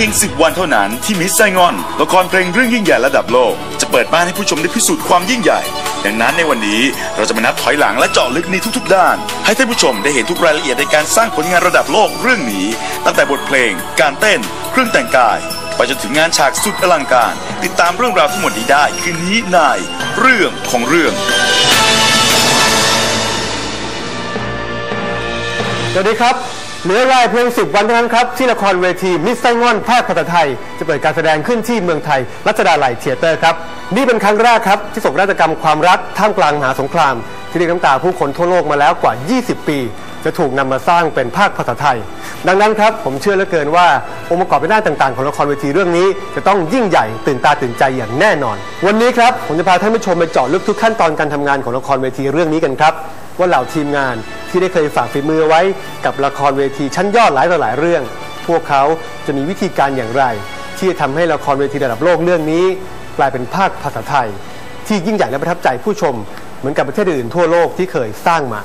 เพียง 10 วันเท่านั้นที่มิสไซงอนละครเพลงเรื่องยิ่งใหญ่ระดับโลก จะเปิดบ้านให้ผู้ชมได้พิสูจน์ความยิ่งใหญ่ ดังนั้นในวันนี้เราจะมานับถอยหลังและเจาะลึกในทุกๆ ด้าน ให้ท่านผู้ชมได้เห็นทุกรายละเอียดในการสร้างผลงานระดับโลกเรื่องนี้ ตั้งแต่บทเพลง การเต้น เครื่องแต่งกายไปจนถึงงานฉากสุดอลังการ ติดตามเรื่องราวทั้งหมดนี้ได้คืนนี้ในเรื่องของเรื่องสวัสดีครับ เหลือรายเพียงสิบวันเท่านั้นครับ ที่ละครเวทีมิสไซงอนภาคภาษาไทย จะเปิดการแสดงขึ้นที่เมืองไทย รัชดาไหลเทียเตอร์ครับ นี่เป็นครั้งแรกครับ ที่ส่งนาฏกรรมความรักท่ามกลางมหาสงคราม ที่เรียกน้ำตาผู้คนทั่วโลกมาแล้วกว่า 20 ปี จะถูกนำมาสร้างเป็นภาคภาษาไทย ดังนั้นครับผมเชื่อเหลือเกินว่าองค์ประกอบในด้านต่างๆ ของละครเวทีเรื่องนี้ จะต้องยิ่งใหญ่ตื่นตาตื่นใจอย่างแน่นอน วันนี้ครับผมจะพาท่านผู้ชมไปเจาะลึกทุกขั้นตอนการทำงานของละครเวทีเรื่องนี้กันครับว่าเหล่าทีมงานที่ได้เคยฝากฝีมือไว้กับละครเวทีชั้นยอดหลายต่อหลายเรื่อง พวกเขาจะมีวิธีการอย่างไร ที่จะทำให้ละครเวทีระดับโลกเรื่องนี้ กลายเป็นภาคภาษาไทย ที่ยิ่งใหญ่และประทับใจผู้ชม เหมือนกับประเทศอื่นทั่วโลกที่เคยสร้างมา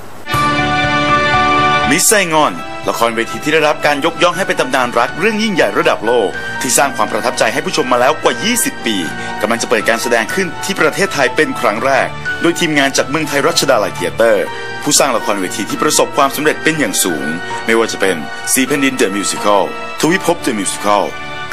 มิสไซงอน ละครเวทีที่ได้รับการยกย่องให้เป็นตำนานรักเรื่องยิ่งใหญ่ระดับโลก ที่สร้างความประทับใจให้ผู้ชมมาแล้วกว่า 20 ปีกำลังจะเปิดการแสดงขึ้นที่ประเทศไทยเป็นครั้งแรก โดยทีมงานจากเมืองไทยรัชดาลัยเทียเตอร์ ผู้สร้างละครเวทีที่ประสบความสำเร็จเป็นอย่างสูง ไม่ว่าจะเป็นซีเพนดินเดอะมิวสิคลทวิภพเดอะมิวสิคล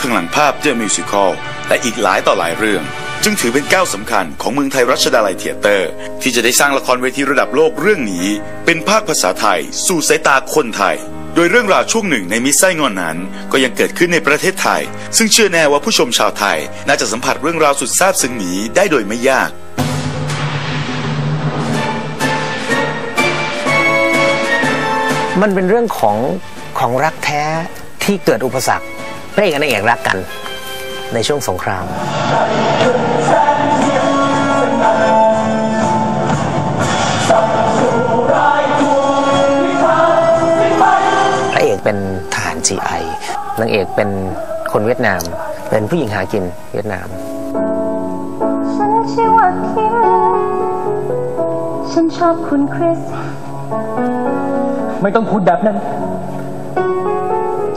ข้างหลังภาพเดอะมิวสิคลและอีกหลายต่อหลายเรื่อง จึงถือเป็นก้าวสำคัญของเมืองไทยรัชดาลัยเทียเตอร์ ที่จะได้สร้างละครเวทีระดับโลกเรื่องนี้ เป็นภาคภาษาไทย สู่สายตาคนไทย โดยเรื่องราวช่วงหนึ่งในมิสไซงอนนั้น ก็ยังเกิดขึ้นในประเทศไทย ซึ่งเชื่อแน่ว่าผู้ชมชาวไทย น่าจะสัมผัสเรื่องราวสุดซาบซึ้งนี้ได้โดยไม่ยากมันเป็นเรื่องของของรักแท้ที่เกิดอุปสรรคพระเอกกับนางเอกรักกันในช่วงสงคราม ทหาร GI นางเอกเป็นคนเวียดนาม เป็นผู้หญิงหากินเวียดนาม ฉันชื่อว่าคิมฉันชอบคุณคริส ไม่ต้องพูดแบบนั้น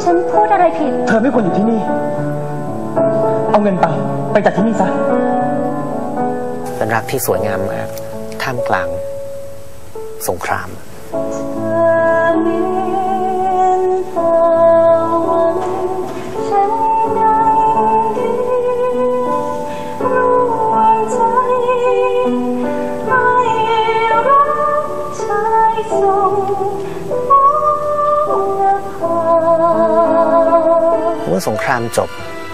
ฉันพูดอะไรผิด เธอไม่ควรอยู่ที่นี่ เอาเงินไป ไปจากที่นี่ซะ เป็นรักที่สวยงามมาก ท่ามกลาง สงคราม มื่อสงครามจบ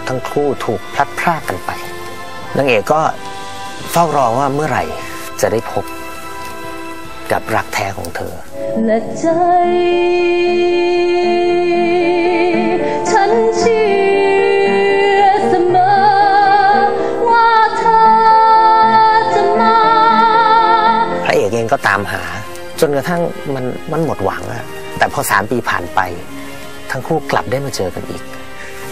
ทั้งคู่ถูกพลัดพรากกันไปนางเอกก็เฝ้ารอว่าเมื่อไหร่จะได้พบกับรักแท้ของเธอและใจฉันเชื่อเสมอว่าเธอจะมาพระเอกเองก็ตามหา จนกระทั่งมันมันหมดหวังอะแต่พอสามปีผ่านไป ทั้งคู่กลับได้มาเจอกันอีก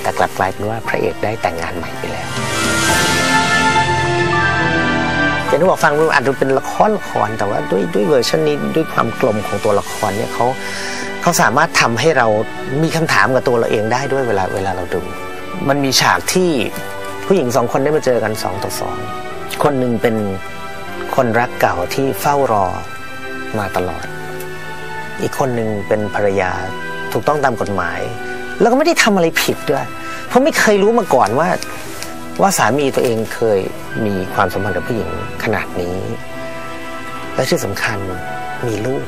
แต่กลับกลายเป็นว่าพระเอกได้แต่งงานใหม่ไปแล้วอย่างที่บอกฟังอาจจะเป็นละครละครแต่ว่าด้วยด้วยเวอร์ชันนี้ด้วยความกลมของตัวละครเนี่ยเขาเขาสามารถทำให้เรามีคำถามกับตัวเราเองได้ด้วยเวลาเวลาเราดู มันมีฉากที่ผู้หญิงสองคนได้มาเจอกันสองต่อสองคนหนึ่งเป็นคนรักเก่าที่เฝ้ารอมาตลอด อีกคนหนึ่งเป็นภรรยาถูกต้องตามกฎหมาย แล้วก็ไม่ได้ทำอะไรผิดด้วย เพราะไม่เคยรู้มาก่อนว่า ว่าสามีตัวเองเคยมีความสัมพันธ์กับผู้หญิงขนาดนี้ และที่สำคัญมีลูก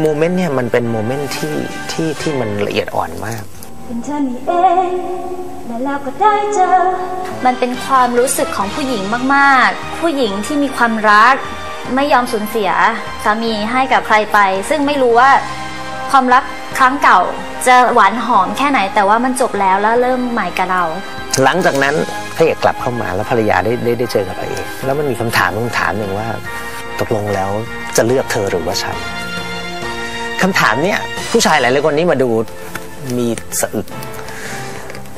โมเมนต์เนี่ยมันเป็นโมเมนต์ที่ที่ที่มันละเอียดอ่อนมากเป็นเธอนี่เองและแล้วก็ได้เจอ มันเป็นความรู้สึกของผู้หญิงมากๆ ผู้หญิงที่มีความรัก ไม่ยอมสูญเสียสามีให้กับใครไป ซึ่งไม่รู้ว่าความรัก ครั้งเก่าจะหวานหอมแค่ไหนแต่ว่ามันจบแล้วแล้วเริ่มใหม่กับเรา หลังจากนั้นพระเอกกลับเข้ามาแล้วภรรยาได้ได้ได้เจอกับพระเอกแล้วมันมีคำถามคำถามหนึ่งว่า ตกลงแล้วจะเลือกเธอหรือว่าฉันคำถามเนี่ยผู้ชายหลายๆคนนี้มาดูมีสะอึก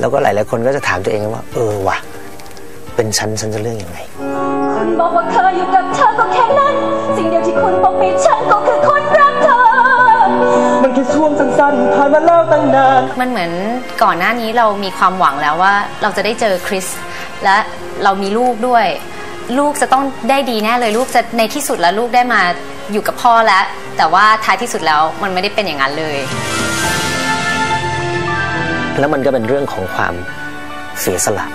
แล้วก็หลายๆคนก็จะถามตัวเองว่า เออว่ะเป็นฉันฉันจะเลือกอยังไง คุณบอกว่าเคยอยู่กับเธอก็แค่นั้น สิ่งเดียวที่คุณปกปิดฉันก็คือ ช่วงสั้นๆผ่านมาแล้วตั้งนาน มันเหมือนก่อนหน้านี้เรามีความหวังแล้วว่าเราจะได้เจอคริส และเรามีลูกด้วย ลูกจะต้องได้ดีแน่เลยลูกจะในที่สุดแล้วลูกได้มาอยู่กับพ่อแล้ว แต่ว่าท้ายที่สุดแล้วมันไม่ได้เป็นอย่างนั้นเลย แล้วมันก็เป็นเรื่องของความเสียสละ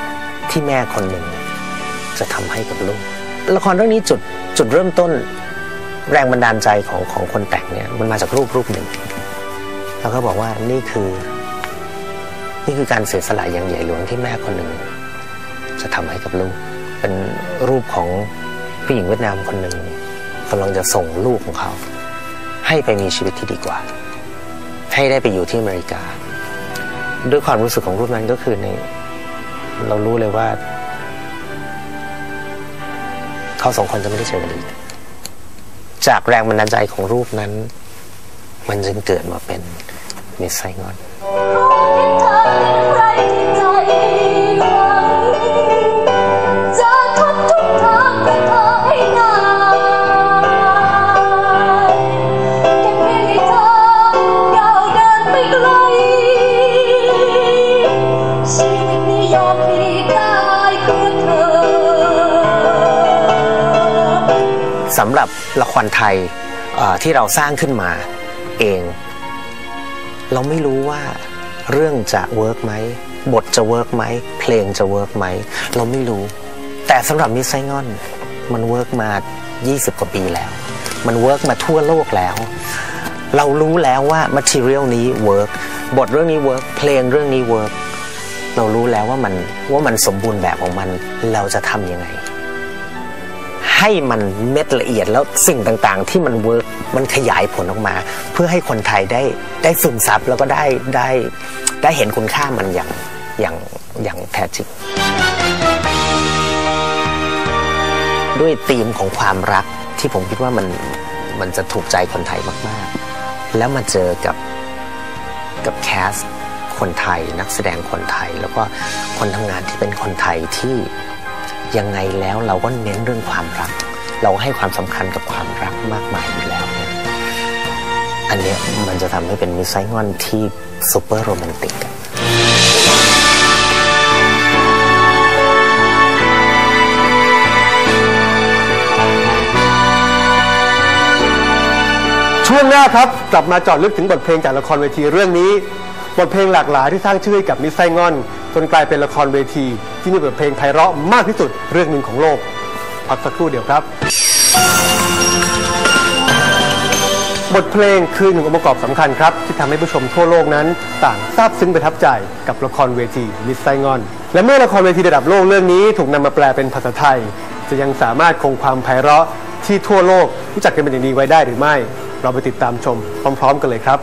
ที่แม่คนหนึ่ง จะทำให้กับลูก ละครเรื่องนี้จุดจุดเริ่มต้นแรงบันดาลใจของของคนแต่งเนี่ยมันมาจากรูปรูปหนึ่ง แล้วก็บอกว่านี่คือ นี่คือการเสียสละอย่างใหญ่หลวงที่แม่คนหนึ่ง จะทำให้กับลูก เป็นรูปของผู้หญิงเวียดนามคนหนึ่งกำลังจะส่งลูกของเขา ให้ไปมีชีวิตที่ดีกว่า ให้ได้ไปอยู่ที่อเมริกา ด้วยความรู้สึกของรูปนั้นก็คือในเรารู้เลยว่า เขาสองคนจะไม่ได้เจอกันอีกจากแรงบันดาลใจของรูปนั้น มันจึงเกิดมาเป็น มิสไซงอนเธอเป็นใครที่ใจหวังจะทุกทุกทางเพื่อเธอให้นานแค่เพียงอนสำหรับละครไทยที่เราสร้างขึ้นมาเอง เราไม่รู้ว่าเรื่องจะเวิร์กไหมบทจะเวิร์กไหมเพลงจะเวิร์กไหมเราไม่รู้ แต่สำหรับมิสไซงอน มันเวิร์กมา 20 กว่าปีแล้ว มันเวิร์กมาทั่วโลกแล้ว เรารู้แล้วว่า material นี้เวิร์กบทเรื่องนี้เวิร์กเพลงเรื่องนี้เวิร์กเรารู้แล้วว่ามันว่ามันสมบูรณ์แบบของมันเราจะทำยังไง ให้มันเม็ดละเอียดแล้วสิ่งต่างๆ ที่มันเวิร์กมันขยายผลออกมา เพื่อให้คนไทยได้ได้ซึมซับแล้วก็ได้ได้ได้เห็นคุณค่ามันอย่างอย่างอย่างแท้จริง ด้วยธีมของความรักที่ผมคิดว่ามันมันจะถูกใจคนไทยมากๆ แล้วมาเจอกับกับแคสคนไทย นักแสดงคนไทย แล้วก็คนทำงานที่เป็นคนไทยที่ ยังไงแล้วเราก็เน้นเรื่องความรัก เราให้ความสำคัญกับความรักมากมายอยู่แล้วเนี่ยอันเนี้ยมันจะทำให้เป็นมิสไซงอนที่ซูเปอร์โรแมนติกอะช่วงหน้าครับ กลับมาจอดลึกถึงบทเพลงจากละครเวทีเรื่องนี้ บทเพลงหลากหลายที่สร้างชื่อให้กับมิสไซงอน จนกลายเป็นละครเวทีที่มีบทเพลงไพเราะมากที่สุดเรื่องหนึ่งของโลกพักสักครู่เดียวครับ บทเพลงคือหนึ่งองค์ประกอบสำคัญครับ ที่ทำให้ผู้ชมทั่วโลกนั้น ต่างซาบซึ้งประทับใจกับละครเวทีมิสไซงอน และเมื่อละครเวทีระดับโลกเรื่องนี้ถูกนำมาแปลเป็นภาษาไทย จะยังสามารถคงความไพเราะที่ทั่วโลกรู้จักกันเป็นอย่างดีไว้ได้หรือไม่ เราไปติดตามชมพร้อม ๆ กันเลยครับ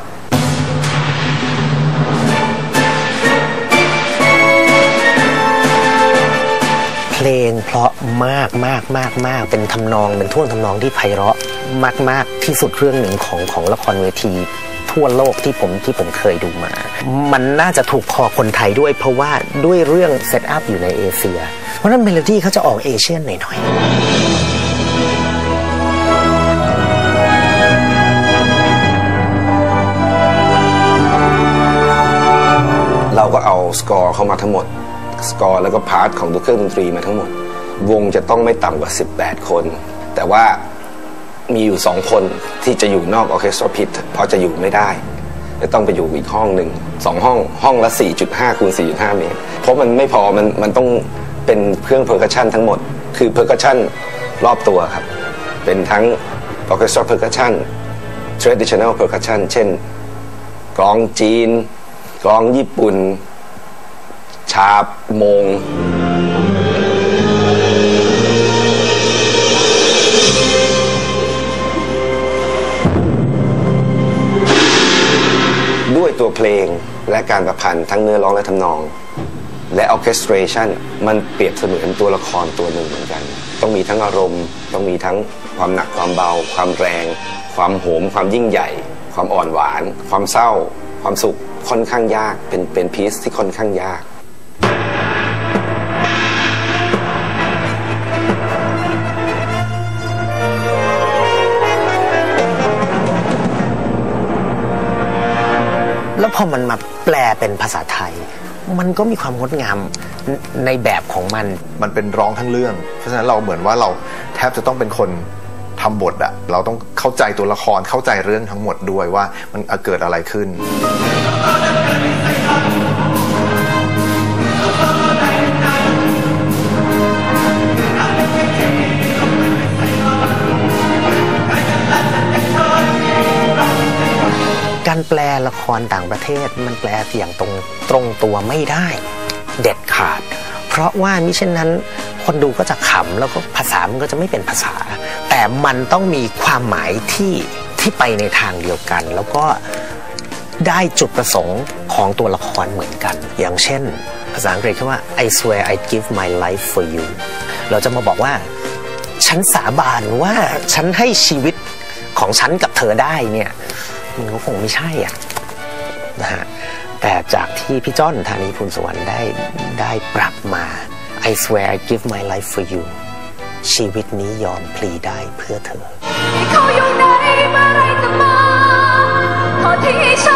ลงเพราะมากมากมากมากเป็นทำนองเป็นท่วงทำนองที่ไพเราะมากมากที่สุดเรื่องหนึ่งของของละครเวทีทั่วโลกที่ผมที่ผมเคยดูมา มันน่าจะถูกคอคนไทยด้วย เพราะว่าด้วยเรื่องเซตอัพอยู่ในเอเชีย เพราะฉะนั้นเมโลดี้เขาจะออกเอเชียนหน่อยๆเราก็เอาสกอร์เข้ามาทั้งหมด สกอร์แล้วก็พาร์ทของตัวเครื่องดนตรีมาทั้งหมด วงจะต้องไม่ต่ำกว่า 18 คน แต่ว่ามีอยู่สองคนที่จะอยู่นอกออเคสตราพิทเพราะจะอยู่ไม่ได้จะต้องไปอยู่อีกห้องหนึ่งสองห้องห้องละ 4.5คูณ4.5 เมตร เพราะมันไม่พอมันมันต้องเป็นเครื่องเพอร์คัชชันทั้งหมด คือเพอร์คัชชันรอบตัวครับ เป็นทั้งออเคสตราเพอร์คัชชัน traditional percussion เช่นกลองจีนกลองญี่ปุ่น ชาบโมง ด้วยตัวเพลงและการประพันธ์ทั้งเนื้อร้องและทำนอง และออเคสตร t ชันมันเปรียบเสมือนตัวละครตัวหนึ่งเหมือนกัน ต้องมีทั้งอารมณ์ ต้องมีทั้งความหนักความเบา ความแรง ความโหม ความยิ่งใหญ่ ความอ่อนหวาน ความเศร้า ความสุขค่อนข้างยากเป็นเป็นพีซที่ค่อนข้างยาก แล้วพอมันมาแปลเป็นภาษาไทย มันก็มีความงดงามในแบบของมัน มันเป็นร้องทั้งเรื่อง เพราะฉะนั้นเราเหมือนว่าเราแทบจะต้องเป็นคนทำบทอะเราต้องเข้าใจตัวละครเข้าใจเรื่องทั้งหมดด้วยว่ามันเกิดอะไรขึ้น การแปลละครต่างประเทศมันแปลอย่างตรงตรงตัวไม่ได้ เด็ดขาด เพราะว่ามิเช่นนั้น คนดูก็จะขำแล้วก็ภาษามันก็จะไม่เป็นภาษา แต่มันต้องมีความหมายที่ที่ไปในทางเดียวกัน แล้วก็ได้จุดประสงค์ของตัวละครเหมือนกัน อย่างเช่น ภาษาอังกฤษเขาว่า I swear I give my life for you เราจะมาบอกว่า ฉันสาบานว่าฉันให้ชีวิตของฉันกับเธอได้เนี่ย มันก็คงไม่ใช่อะนะฮะแต่จากที่พี่จ้อนธานีพูนสวรรค์ได้ได้ปรับมา I swear I give my life for you ชีวิตนี้ยอมพลีได้เพื่อเธอเขาอยู่ไหนเมื่อไรจะมาพอที่ฉัน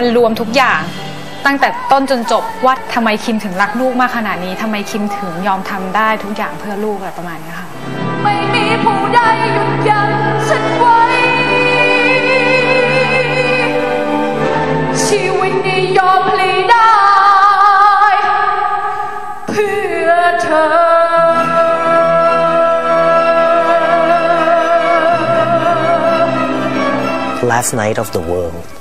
มันรวมทุกอย่าง ตั้งแต่ต้นจนจบว่าทำไมคิมถึงรักลูกมากขนาดนี้ทำไมคิมถึงยอมทำได้ทุกอย่างเพื่อลูกอะไรประมาณนี้ค่ะไม่มีผู้ใดหยุดยั้งฉันไว้ ชีวิตนี้ยอมพลีได้ เพื่อเธอ Last night of the world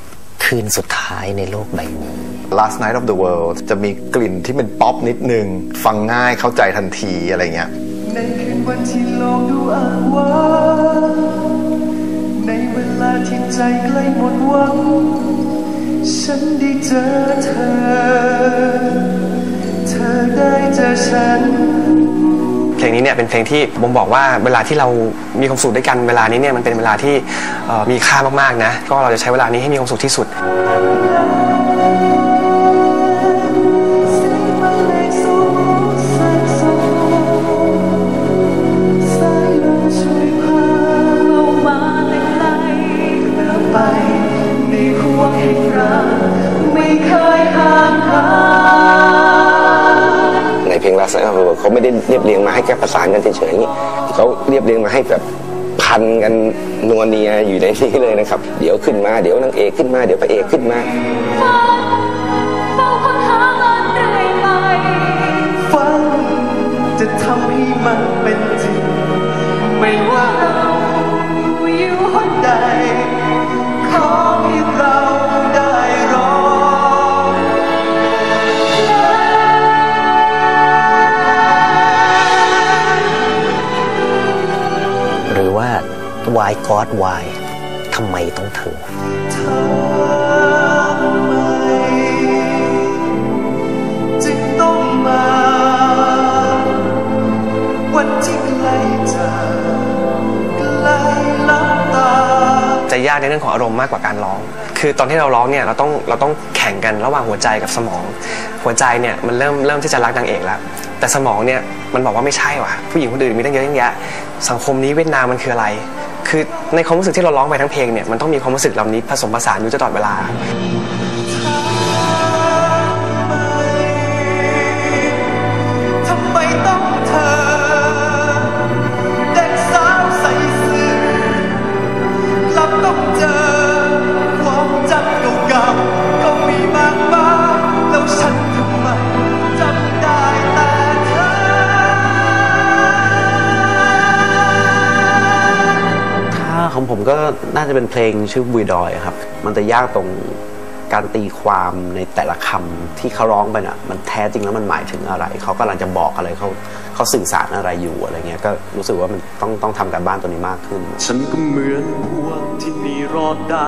คืนสุดท้ายในโลกใบนี้ Last Night of the World จะมีกลิ่นที่เป็นป๊อปนิดนึง ฟังง่ายเข้าใจทันทีอะไรเงี้ยในคืนวันที่โลกดูอ้างว้างในเวลาที่ใจใกล้หมดหวัง ฉันได้เจอเธอ เนี้เนี่ยเป็นเพลงที่บ่งบอกว่าเวลาที่เรามีความสุขด้วยกันเวลานี้เนี่ยมันเป็นเวลาที่มีค่ามากๆนะก็เราจะใช้เวลานี้ให้มีความสุขที่สุดไม่เคยห่างหาย ลง Last Night of the World เขาไม่ได้เรียบเรียงมาให้แค่ประสานกันเฉยๆนี้เขาเรียบเรียงมาให้แบบพันกันนัวเนียอยู่ในนี้เลยนะครับ เดี๋ยวขึ้นมาเดี๋ยวนางเอกขึ้นมาเดี๋ยวพระเอกขึ้นมา Why God Why ทำไมต้องเธอทำไมจึงต้องมาวันที่ใกล้จะใกล้ลับตาจะยากในเรื่องของอารมณ์มากกว่าการร้อง คือตอนที่เราร้องเนี่ยเราต้องเราต้องแข่งกันระหว่างหัวใจกับสมอง หัวใจเนี่ยมันเริ่มเริ่มที่จะรักนางเอกแล้วแต่สมองเนี่ยมันบอกว่าไม่ใช่ว่ะผู้หญิงคนอื่นมีตั้งเยอะตั้งแยะสังคมนี้เวียดนามมันคืออะไร คือในความรู้สึกที่เราร้องไปทั้งเพลงเนี่ยมันต้องมีความรู้สึกเหล่านี้ผสมผสานอยู่ตลอดเวลา ของผมก็น่าจะเป็นเพลงชื่อบุยดอยครับ มันจะยากตรงการตีความในแต่ละคำที่เขาร้องไปน่ะมันแท้จริงแล้วมันหมายถึงอะไร เขากำลังจะบอกอะไรเขาเขาสื่อสารอะไรอยู่อะไรเงี้ยก็รู้สึกว่ามันต้องต้องทำการบ้านตัวนี้มากขึ้น ฉันก็เหมือนพวกที่หนีรอดได้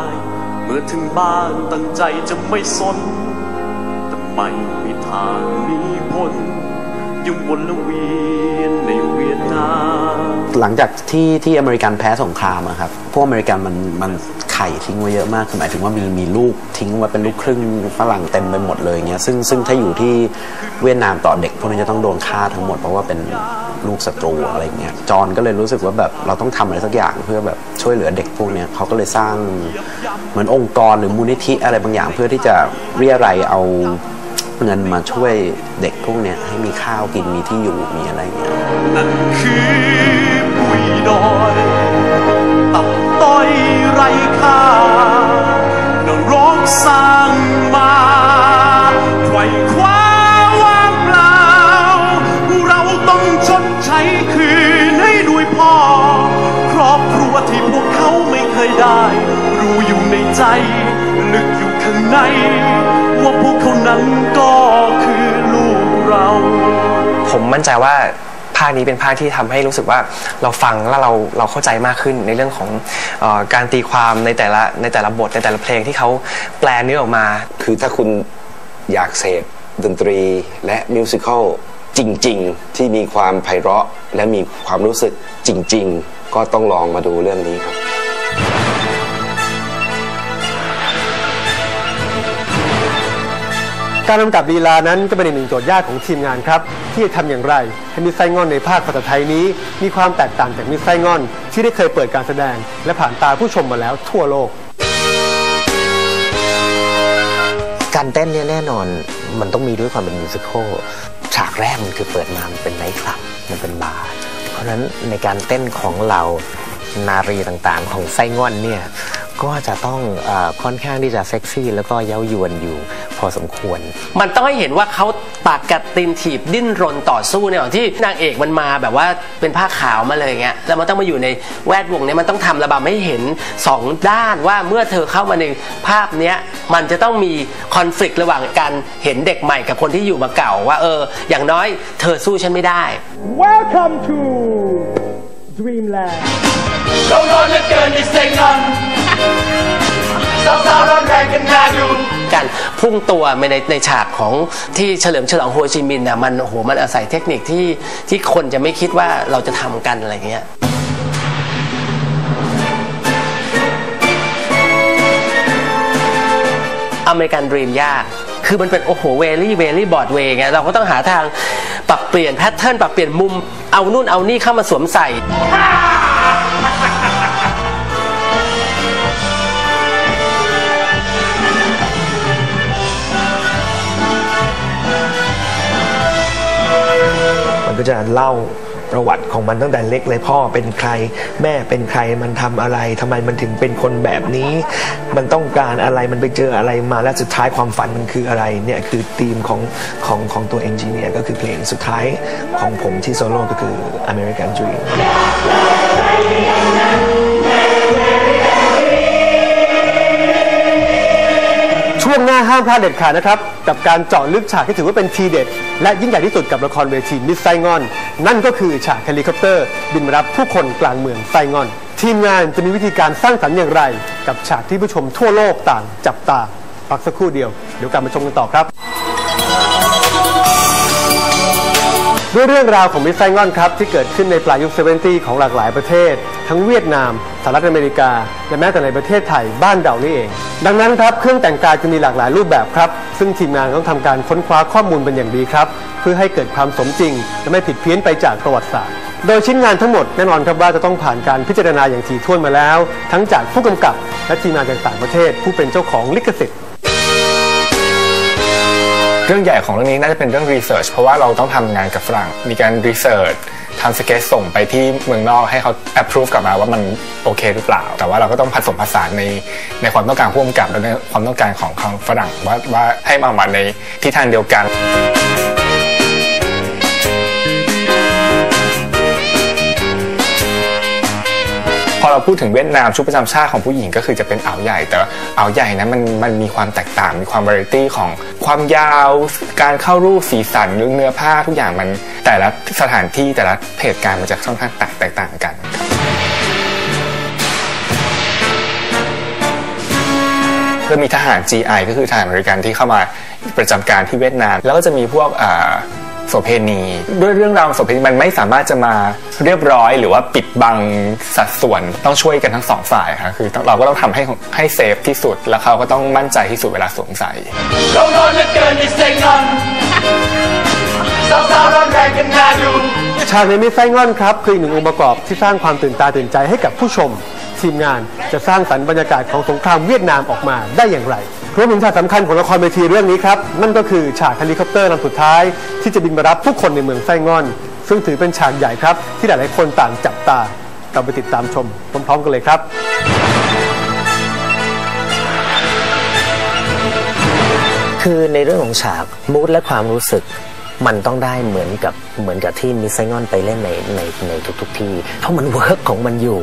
เมื่อถึงบ้านตั้งใจจะไม่สนแต่ไม่มีทางหนีพ้น ยังวนละเวียนในเวียดนาหลังจากที่ที่อเมริกันแพ้สงครามอะครับ พวกอเมริกันมันมันไข่ทิ้งไว้เยอะมากคือหมายถึงว่ามีมีลูกทิ้งไว้เป็นลูกครึ่งฝรั่งเต็มไปหมดเลยเงี้ย ซึ่งซึ่งถ้าอยู่ที่เวียดนามต่อเด็ก พวกนี้จะต้องโดนฆ่าทั้งหมดเพราะว่าเป็นลูกศัตรูอะไรเงี้ย จอห์นก็เลยรู้สึกว่าแบบเราต้องทำอะไรสักอย่างเพื่อแบบช่วยเหลือเด็กพวกเนี้ยเขาก็เลยสร้างเหมือนองค์กรหรือมูลนิธิอะไรบางอย่างเพื่อที่จะเรียอะไรยเอา เงินมาช่วยเด็กพวกเนี้ยให้มีข้าวกินมีที่อยู่มีอะไรเงี้ยนั่นคือปุยดอยตับต้อยไร นี้เป็นภาคที่ทำให้รู้สึกว่าเราฟังแล้วเราเราเข้าใจมากขึ้นในเรื่องของออการตีความในแต่ละในแต่ละบทในแต่ละเพลงที่เขาแปลเนื้อออกมา คือถ้าคุณอยากเสพดนตรีและมิวสิควลจริง ๆ ที่มีความไพเราะและมีความรู้สึกจริง ๆ ก็ต้องลองมาดูเรื่องนี้ครับ การกำกับลีลานั้นก็เป็นอีกหนึ่งโจทย์ยากของทีมงานครับ ที่จะทำอย่างไรให้มิสไซงอนในภาคภาษาไทยนี้ มีความแตกต่างจากมิสไซงอน ที่ได้เคยเปิดการแสดง และผ่านตาผู้ชมมาแล้วทั่วโลก การเต้นเนี่ยแน่นอนมันต้องมีด้วยความเป็นมิวสิควลฉากแรกมันคือเปิดมามันเป็นไนท์คลับมันเป็นบาร์เพราะฉะนั้นในการเต้นของเรา นารีต่างๆ ของไส้งอนเนี่ยก็จะต้องเออค่อนข้างที่จะเซ็กซี่ แล้วก็เย้ายวนอยู่พอสมควร มันต้องให้เห็นว่าเขาปากกัดตีนถีบดิ้นรนต่อสู้เนี่ยที่นางเอกมันมาแบบว่าเป็นผ้าขาวมาเลยเงี้ยแล้วมันต้องมาอยู่ในแวดวงเนี้ยมันต้องทำระบำให้เห็นสองด้านว่าเมื่อเธอเข้ามาในภาพเนี้ยมันจะต้องมีคอน FLICT ระหว่างการเห็นเด็กใหม่กับคนที่อยู่มาเก่าว่าเออ อย่างน้อยเธอสู้ฉันไม่ได้ Welcome to Dreamland เราร้อนเหลือเกินในเซ็งนอนสาวๆร้อนแรงกันน่าดูการพุ่งตัวไปในในฉากของที่เฉลิมฉลองโฮจิมินห์น่ะมันโอ้โหมันอาศัยเทคนิคที่ที่คนจะไม่คิดว่าเราจะทำกันอะไรเงี้ย อเมริกันดรีมยาก คือมันเป็นโอ้โหเวลี่เวลี่บอร์ดเวย์ไงเราก็ต้องหาทางปรับเปลี่ยนแพทเทิร์นปรับเปลี่ยนมุม เอานู่นเอานี่เข้ามาสวมใส่ ก็จะเล่าประวัติของมันตั้งแต่เล็กเลยพ่อเป็นใคร แม่เป็นใครมันทำอะไรทำไมมันถึงเป็นคนแบบนี้ มันต้องการอะไรมันไปเจออะไรมาและสุดท้ายความฝันมันคืออะไรเนี่ยคือธีมของของของตัวเอนจิเนียร์ก็คือเพลงสุดท้ายของผมที่โซโล่ก็คือ American Dream ช่วงหน้าห้ามพลาดเด็ดขาดนะครับ กับการเจาะลึกฉากที่ถือว่าเป็นทีเด็ด และยิ่งใหญ่ที่สุดกับละครเวทีมิสไซงอน นั่นก็คือฉากเฮลิคอปเตอร์บินมารับผู้คนกลางเมืองไซงอน ทีมงานจะมีวิธีการสร้างสรรค์อย่างไร กับฉากที่ผู้ชมทั่วโลกต่างจับตาพักสักครู่เดียวเดี๋ยวกลับมาชมกันต่อครับ ด้วยเรื่องราวของมิสไซงอนครับที่เกิดขึ้นในปลายยุค 70 ของหลากหลายประเทศ ทั้งเวียดนามสหรัฐอเมริกา และแม้แต่ในประเทศไทยบ้านเรานี่เอง ดังนั้นครับเครื่องแต่งกายจะมีหลากหลายรูปแบบครับ ซึ่งทีมงานต้องทำการค้นคว้าข้อมูลเป็นอย่างดีครับ เพื่อให้เกิดความสมจริง และไม่ผิดเพี้ยนไปจากประวัติศาสตร์โดยชิ้นงานทั้งหมดแน่นอนครับว่าจะต้องผ่านการพิจารณาอย่างถี่ถ้วนมาแล้ว ทั้งจากผู้กำกับและทีมงานจากต่างประเทศ ผู้เป็นเจ้าของลิขสิทธิ์ รื่องใหญ่ของเรื่องนี้น่าจะเป็นเรื่องรีเสิร์ชเพราะว่าเราต้องทำงานกับฝรั่งมีการรีเสิร์ชทำสเก็ตส่งไปที่เมืองนอกให้เขา approve กลับมาว่ามันโอเคหรือเปล่า แต่ว่าเราก็ต้องผสมผสานในในความต้องการพ่วงกับและในความต้องการของของฝรั่งว่าว่าให้มามาในทิศทางเดียวกัน เราพูดถึงเวียดนามชุดประจำชาติของผู้หญิงก็คือจะเป็นอ่าวใหญ่ แต่อ่าวใหญ่นะมันมันมีความแตกต่างมีความวาไรตี้ของความยาว การเข้ารูปสีสันเนื้อผ้าทุกอย่างมันแต่ละสถานที่แต่ละเหตุการณ์มันจะค่อนข้างแตกแตกต่างกันก็มีทหาร GI ก็คือทหารอเมริกันที่เข้ามาประจำการที่เวียดนาม แล้วก็จะมีพวกอ่า โสเพณีด้วยเรื่องราวโสเพณีมันไม่สามารถจะมาเรียบร้อยหรือว่าปิดบังสัดส่วนต้องช่วยกันทั้งสองฝ่ายค่ะคือเราก็ต้องทำให้ให้เซฟที่สุดแล้วเขาก็ต้องมั่นใจที่สุดเวลาสวมใส่เรานอนเหลือเกินในเซ็งอนสาวๆร้อนแรงกันน่าดูฉากในมิสไซงอนครับคืออีกหนึ่งองค์ประกอบที่สร้างความตื่นตาตื่นใจให้กับผู้ชมทีมงานจะสร้างสรรค์บรรยากาศของสงครามเวียดนามออกมาได้อย่างไร รวมถึงฉากสำคัญของละครเวทีเรื่องนี้ครับ นั่นก็คือฉากเฮลิคอปเตอร์ลำสุดท้าย ที่จะบินมารับผู้คนในเมืองไส้งอน ซึ่งถือเป็นฉากใหญ่ครับ ที่หลายๆคนต่างจับตาเราไปติดตามชมพร้อมๆกันเลยครับคือในเรื่องของฉากมูดและความรู้สึก มันต้องได้เหมือนกับเหมือนกับที่มิสไซงอนไปเล่นในในในทุกๆที่ เพราะมันเวิร์กของมันอยู่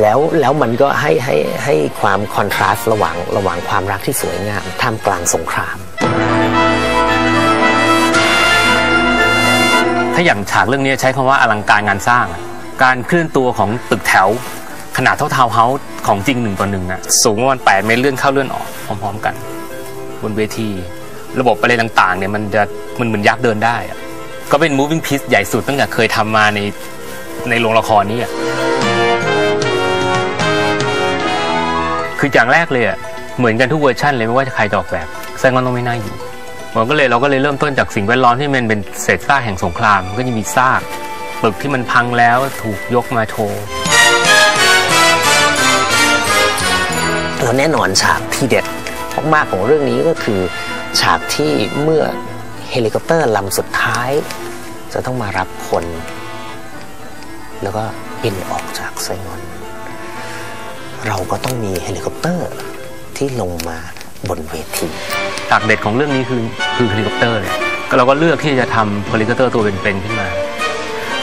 แล้วแล้วมันก็ให้ให้ให้ความคอนทราสต์ระหว่างระหว่างความรักที่สวยงามท่ามกลางสงคราม ถ้าอย่างฉากเรื่องนี้ใช้คำว่าอลังการงานสร้าง การเคลื่อนตัวของตึกแถว ขนาดเท่าทาวเฮาส์ของจริงหนึ่งต่อหนึ่งอะสูงประมาณ8เมตรเลื่อนเข้าเลื่อนออกพร้อมๆกัน บนเวที ระบบอะไรต่างๆเนี่ยมันจะมันเหมือนยักษ์เดินได้อะก็เป็น moving piece ใหญ่สุดตั้งแต่เคยทำมาในในโรงละครนี้อะคืออย่างแรกเลยอะเหมือนกันทุกเวอร์ชันเลยไม่ว่าจะใครจะออกแบบแสดงว่าต้องไม่น่าอยู่มันก็เลยเราก็เลยเริ่มต้นจากสิ่งแวดล้อมที่มันเป็นเศษซากแห่งสงครามมันก็จะมีซากตึกที่มันพังแล้วถูกยกมาโชว์แล้วแน่นอนฉากที่เด็ดมากๆของเรื่องนี้ก็คือ ฉากที่เมื่อเฮลิคอปเตอร์ลำสุดท้าย จะต้องมารับคน แล้วก็บินออกจากไซงอน เราก็ต้องมีเฮลิคอปเตอร์ที่ลงมาบนเวทีฉากเด็ดของเรื่องนี้คือคือเฮลิคอปเตอร์เนี่ยก็เราก็เลือกที่จะทำเฮลิคอปเตอร์ตัวเป็นๆขึ้นมา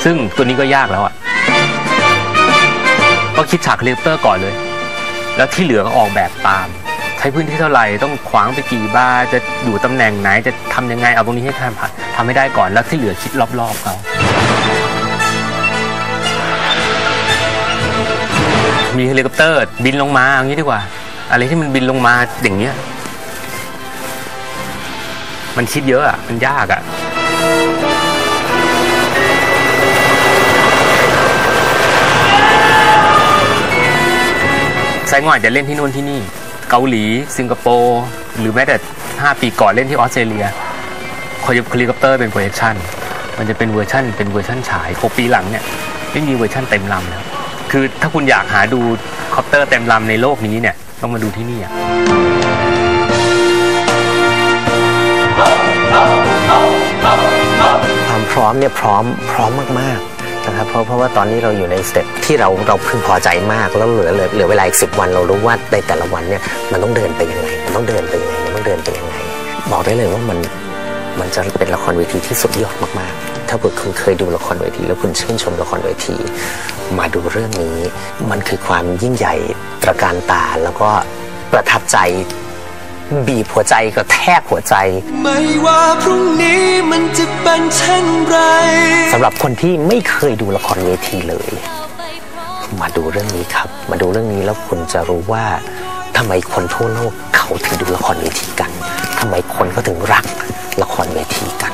ซึ่งตัวนี้ก็ยากแล้วอะก็คิดฉากเฮลิคอปเตอร์ก่อนเลย แล้วที่เหลือก็ออกแบบตาม ใช้พื้นที่เท่าไหร่ต้องขวางไปกี่บาร์จะอยู่ตำแหน่งไหนจะทำยังไงเอาตรงนี้ให้ทำผ่านทำให้ได้ก่อนแล้วที่เหลือคิดรอบๆเขามีเฮลิคอปเตอร์ บินลงมาอย่างนี้ดีกว่า อะไรที่มันบินลงมาอย่างเนี้ยมันคิดเยอะอะมันยากอะไซงอนอาจจะเล่นที่นู่นที่นี่ เกาหลี สิงคโปร์หรือแม้แต่ 5 ปีก่อนเล่นที่ออสเตรเลียคอยเฮลิคอปเตอร์เป็นโปรเจคชั่นมันจะเป็นเวอร์ชันเป็นเวอร์ชันฉาย 6 ปีหลังเนี่ยไม่มีเวอร์ชันเต็มลำแล้วคือถ้าคุณอยากหาดูคอปเตอร์เต็มลำในโลกนี้เนี่ยต้องมาดูที่นี่อะความพร้อมเนี่ยพร้อมพร้อมมาก ๆ นะครับเพราะเพราะว่าตอนนี้เราอยู่ในสเต็ปที่เราเราพึงพอใจมากแล้วเหลือเหลือเหลือเวลาอีกสิวัน เรารู้ว่าในแต่ละวันเนี่ยมันต้องเดินไปยังไงมันต้องเดินไปยังไงมันต้องเดินไปยังไง บอกได้เลยว่ามันมันจะเป็นละครเวทีที่สุดยอดมากๆ ถ้าเกิดคุณเคยดูละครเวที แล้วคุณชื่นชมละครเวที มาดูเรื่องนี้ มันคือความยิ่งใหญ่ตระการตาแล้วก็ประทับใจบีบหัวใจกระแทกหัวใจ ไม่ว่าพรุ่งนี้มันจะเป็นเช่นไร สำหรับคนที่ไม่เคยดูละครเวทีเลย มาดูเรื่องนี้ครับ มาดูเรื่องนี้แล้วคุณจะรู้ว่าทำไมคนทั่วโลกเขาถึงดูละครเวทีกันทำไมคนเขาถึงรักละครเวทีกัน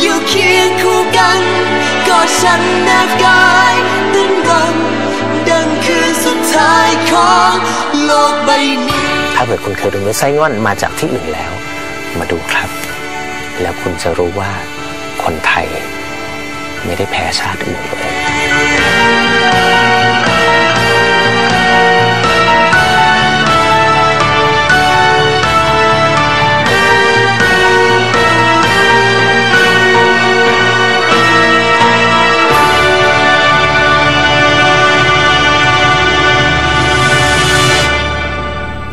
อยู่เคียงคู่กันกอดฉันแนบกายตื้นรันดังคืนสุดท้ายของโลกใบนี้ ถ้าเกิดคุณเคยดูเนื้อไส้งอนมาจากที่อื่นแล้ว มาดูครับ แล้วคุณจะรู้ว่าคนไทย ไม่ได้แพ้ชาติอื่นเลย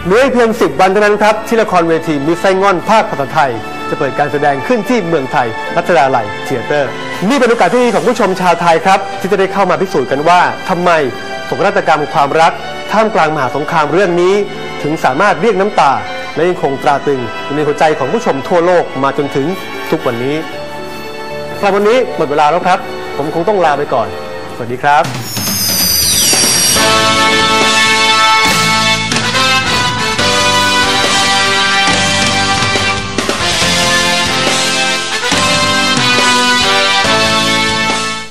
เหลือเพียง10วันเท่านั้นครับ ที่ละครเวทีมิไซงอนภาคภาษาไทย จะเปิดการแสดงขึ้นที่เมืองไทยรัชดาลัยเทียเตอร์ นี่เป็นโอกาสที่ดีของผู้ชมชาวไทยครับ ที่จะได้เข้ามาพิสูจน์กันว่าทำไมโศกนาฏกรรมความรัก ท่ามกลางมหาสงครามเรื่องนี้ ถึงสามารถเรียกน้ำตา และยังคงตราตรึงอยู่ในหัวใจของผู้ชมทั่วโลกมาจนถึงทุกวันนี้สำหรับวันนี้หมดเวลาแล้วครับ ผมคงต้องลาไปก่อน สวัสดีครับ